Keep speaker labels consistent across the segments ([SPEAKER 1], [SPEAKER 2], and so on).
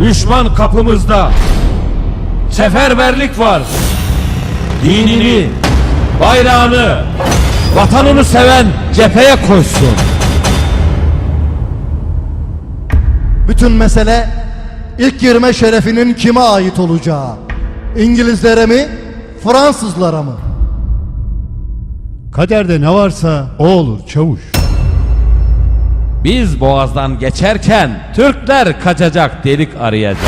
[SPEAKER 1] Düşman kapımızda. Seferberlik var. Dinini, bayrağını, vatanını seven cepheye koşsun.
[SPEAKER 2] Bütün mesele ilk girme şerefinin kime ait olacağı. İngilizlere mi, Fransızlara mı?
[SPEAKER 3] Kaderde ne varsa o olur çavuş.
[SPEAKER 1] Biz boğazdan geçerken Türkler kaçacak delik arayacak.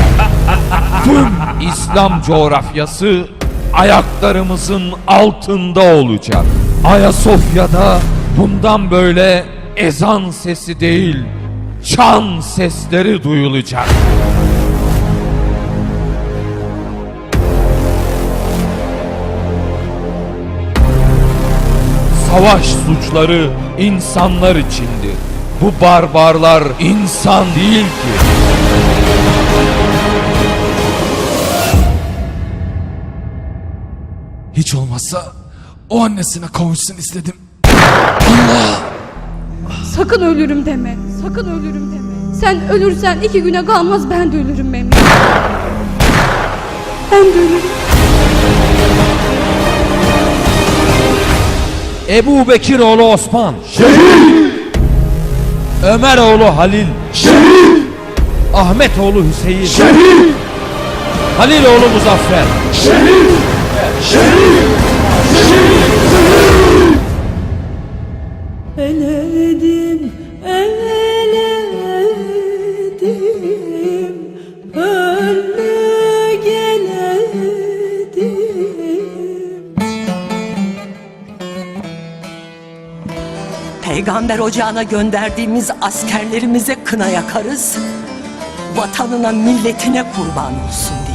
[SPEAKER 4] Tüm İslam coğrafyası ayaklarımızın altında olacak. Ayasofya'da bundan böyle ezan sesi değil, çan sesleri duyulacak. Savaş suçları insanlar içindir. Bu barbarlar insan değil ki.
[SPEAKER 5] Hiç olmazsa o annesine kavuşsun istedim.
[SPEAKER 6] Sakın ölürüm deme. Sakın ölürüm deme. Sen ölürsen iki güne kalmaz ben de ölürüm Mehmet. Ben de ölürüm.
[SPEAKER 1] Ebu Bekir oğlu Osman. Ömer oğlu Halil. Ahmet oğlu Hüseyin. Halil oğlu Muzaffer.
[SPEAKER 7] Eledim,
[SPEAKER 8] Peygamber ocağına gönderdiğimiz askerlerimize kına yakarız. Vatanına milletine kurban olsun.